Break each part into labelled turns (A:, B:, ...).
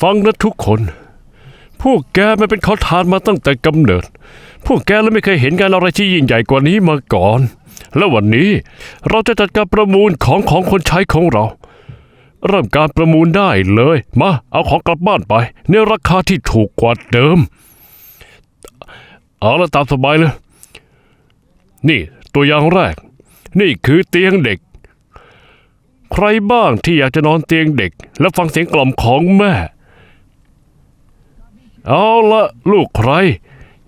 A: ฟังนะทุกคน พวกแกมันเป็นขอทานมาตั้งแต่กำเนิด พวกแกแล้วไม่เคยเห็นงานอะไรที่ยิ่งใหญ่กว่านี้มาก่อน และวันนี้เราจะจัดการประมูลของของคนใช้ของเรา เริ่มการประมูลได้เลย มาเอาของกลับบ้านไป ในราคาที่ถูกกว่าเดิม เอาละตามสบายเลย นี่ตัวอย่างแรก นี่คือเตียงเด็กใครบ้างที่อยากจะนอนเตียงเด็ก และฟังเสียงกล่อมของแม่ เอาละลูกใคร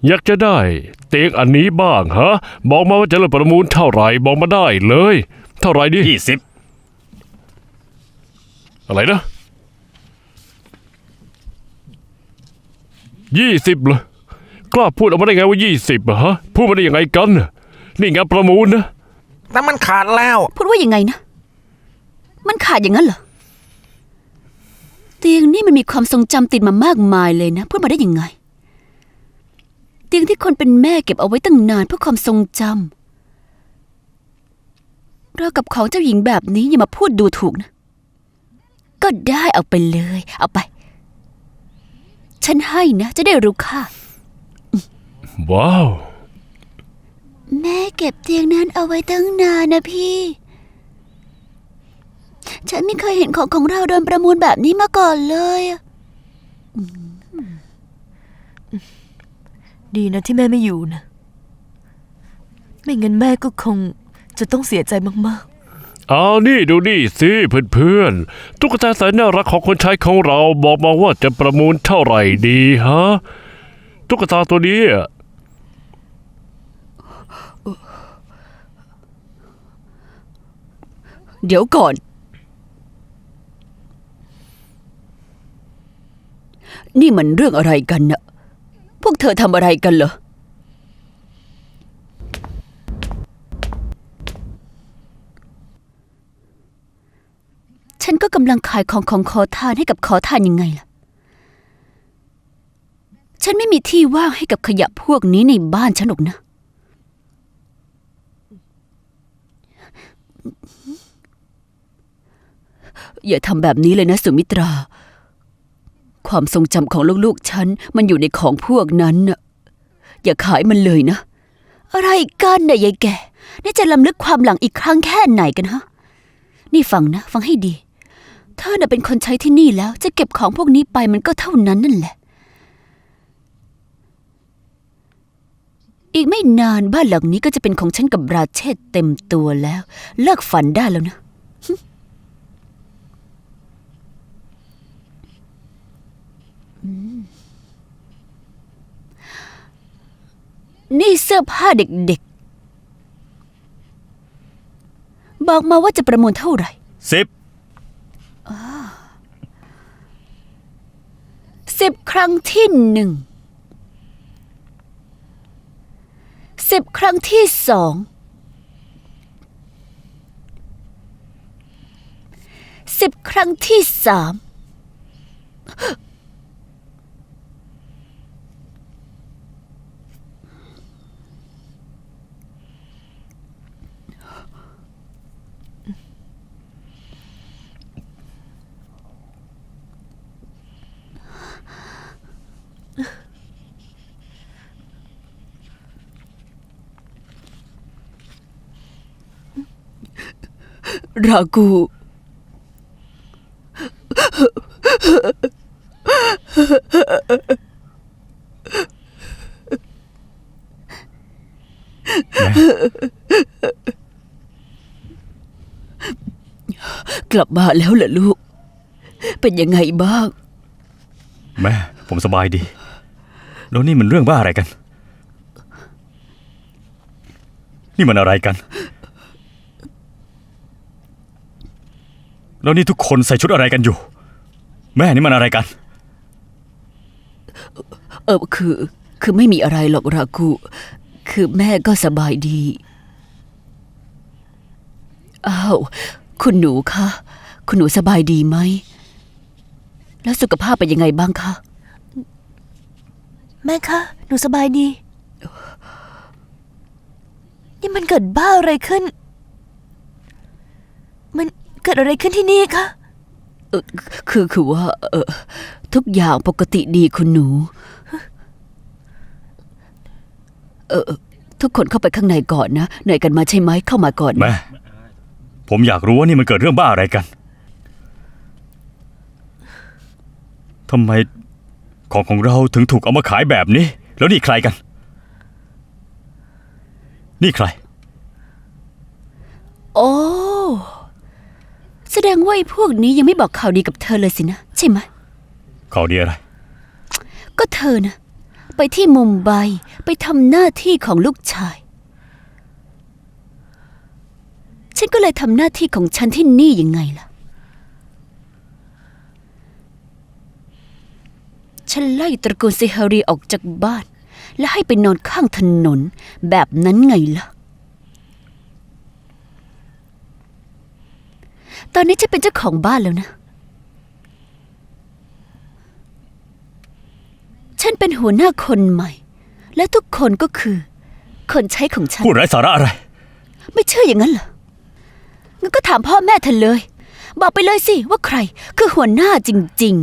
A: อยากจะได้ เตียงอันนี้บ้างฮะ บอกมาว่าจะเริ่มประมูลเท่าไหร่บอกมาได้เลย เท่าไหร่ดิ
B: ยี่สิบ
A: อะไรนะยี่สิบเหรอกล้าพูดออกมาได้ไงว่ายี่สิบอะฮะพูดมาได้ยังไงกันน่ะนี่งานประมูลนะ
C: แต่มันขาดแล้ว
D: พูดว่ายังไงนะ มันขาดอย่างนั้นเหรอ เตียงนี่มันมีความทรงจำติดมามากมายเลยนะ พูดมาได้ยังไง เตียงที่คนเป็นแม่เก็บเอาไว้ตั้งนานเพื่อความทรงจำเรากับของเจ้าหญิงแบบนี้อย่ามาพูดดูถูกนะ ก็ได้เอาไปเลย เอาไป ฉันให้นะ จะได้รู้ค่า
A: ว้าว
D: แม่เก็บเตียงนั้นเอาไว้ตั้งนานนะพี่ ฉันไม่เคยเห็นของของเราโดนประมูลแบบนี้มาก่อนเลยอะ
E: ดีนะที่แม่ไม่อยู่นะ ไม่งั้นแม่ก็คงจะต้องเสียใจมาก
A: เอานี่ดูนี่สิเพื่อนๆ ตุ๊กตาแสนน่ารักของคนใช้ของเราบอกมาว่าจะประมูลเท่าไหร่ดีฮะ ตุ๊กตาตัวนี้อะ
D: เดี๋ยวก่อน นี่มันเรื่องอะไรกันนะพวกเธอทำอะไรกันเหรอ ฉันก็กำลังขายของของขอทานให้กับขอทานยังไงล่ะ ฉันไม่มีที่ว่างให้กับขยะพวกนี้ในบ้านฉันหรอกนะ อย่าทำแบบนี้เลยนะสุมิตรา ความทรงจำของลูกๆฉันมันอยู่ในของพวกนั้นน่ะอย่าขายมันเลยนะ อะไรกันน่ะยายแกนี่จะลำลึกความหลังอีกครั้งแค่ไหนกันฮะ นี่ฟังนะ ฟังให้ดี เธอน่ะเป็นคนใช้ที่นี่แล้ว จะเก็บของพวกนี้ไปมันก็เท่านั้นนั่นแหละ อีกไม่นานบ้านหลังนี้ก็จะเป็นของฉันกับราเชษเต็มตัวแล้ว เลิกฝันได้แล้วนะ นี่เสื้อผ้าเด็กๆ บอกมาว่าจะประมูลเท่าไหร่
B: สิบ
D: สิบครั้งที่หนึ่งสิบครั้งที่สองสิบครั้งที่สาม รากู กลับมาแล้วเหรอลูก เป็นยังไงบ้าง
B: แม่ ผมสบายดี แล้วนี่มันเรื่องบ้าอะไรกัน นี่มันอะไรกัน แล้วนี่ทุกคนใส่ชุดอะไรกันอยู่ แม่นี่มันอะไรกัน
D: เออคือ คือไม่มีอะไรหรอกรากูคือแม่ก็สบายดี อ้าว คุณหนูคะ คุณหนูสบายดีไหม แล้วสุขภาพเป็นยังไงบ้างคะ
E: ๆแม่คะ หนูสบายดี นี่มันเกิดบ้าอะไรขึ้น มันเกิดอะไรขึ้นที่นี่คะ
D: เออคือคือว่า เออทุกอย่างปกติดีคุณหนู เออเออทุกคนเข้าไปข้างในก่อนนะเหนื่อยกันมาใช่ไหมเข้ามาก่อนนะ
B: แม่ผมอยากรู้ว่านี่มันเกิดเรื่องบ้าอะไรกันทำไมของของเราถึงถูกเอามาขายแบบนี้ แล้วนี่ใครกัน นี่ใคร
D: โอ้แส ดงว่าไอ้พวกนี้ยังไม่บอกข่าวดีกับเธอเลยสินะ ใช่ไหม
B: เขาดีอะไร
D: ก็เธอนะไปที่มุมไบไปทำหน้าที่ของลูกชาย ฉันก็เลยทำหน้าที่ของฉันที่นี่ยังไงล่ะ ฉันไล่ตระกูลซิฮารีออกจากบ้าน และให้ไปนอนข้างถนนแบบนั้นไงล่ะ ตอนนี้ฉันเป็นเจ้าของบ้านแล้วนะ ฉันเป็นหัวหน้าคนใหม่ และทุกคนก็คือ คนใช้ของฉัน
B: พูดไร้สาระอะไร
D: ไม่เชื่ออย่างนั้นเหรอ งั้นก็ถามพ่อแม่เธอเลย บอกไปเลยสิว่าใคร คือหัวหน้าจริง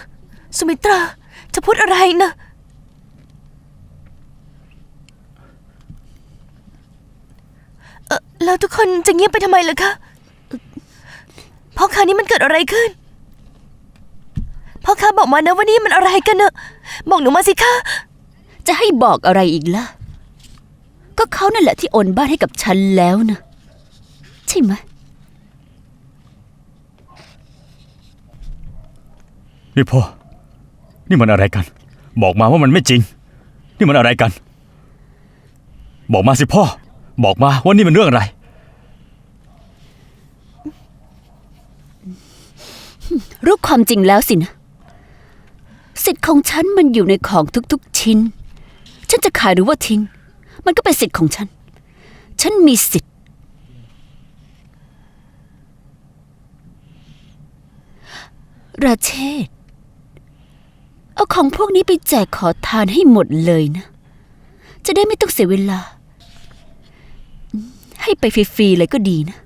D: ๆ
E: สุมิตราจะพูดอะไรนะ เออ แล้วทุกคนจะเงียบไปทำไมล่ะคะพ่อค้านี่มันเกิดอะไรขึ้น พ่อค้าบอกมานะว่านี่มันอะไรกันเนอะบอกหนูมาสิคะ
D: จะให้บอกอะไรอีกล่ะ ก็เขานั่นแหละที่โอนบ้านให้กับฉันแล้วนะ ใช่ไหม
B: นี่พ่อ นี่มันอะไรกัน บอกมาว่ามันไม่จริง นี่มันอะไรกัน บอกมาสิพ่อ บอกมาว่านี่มันเรื่องอะไร
D: รู้ความจริงแล้วสินะ สิทธิ์ของฉันมันอยู่ในของทุก ๆ ชิ้น ฉันจะขายหรือว่าทิ้ง มันก็เป็นสิทธิ์ของฉัน ฉันมีสิทธิ์ ราเชษเอาของพวกนี้ไปแจกขอทานให้หมดเลยนะ จะได้ไม่ต้องเสียเวลา ให้ไปฟรีๆเลยก็ดีนะ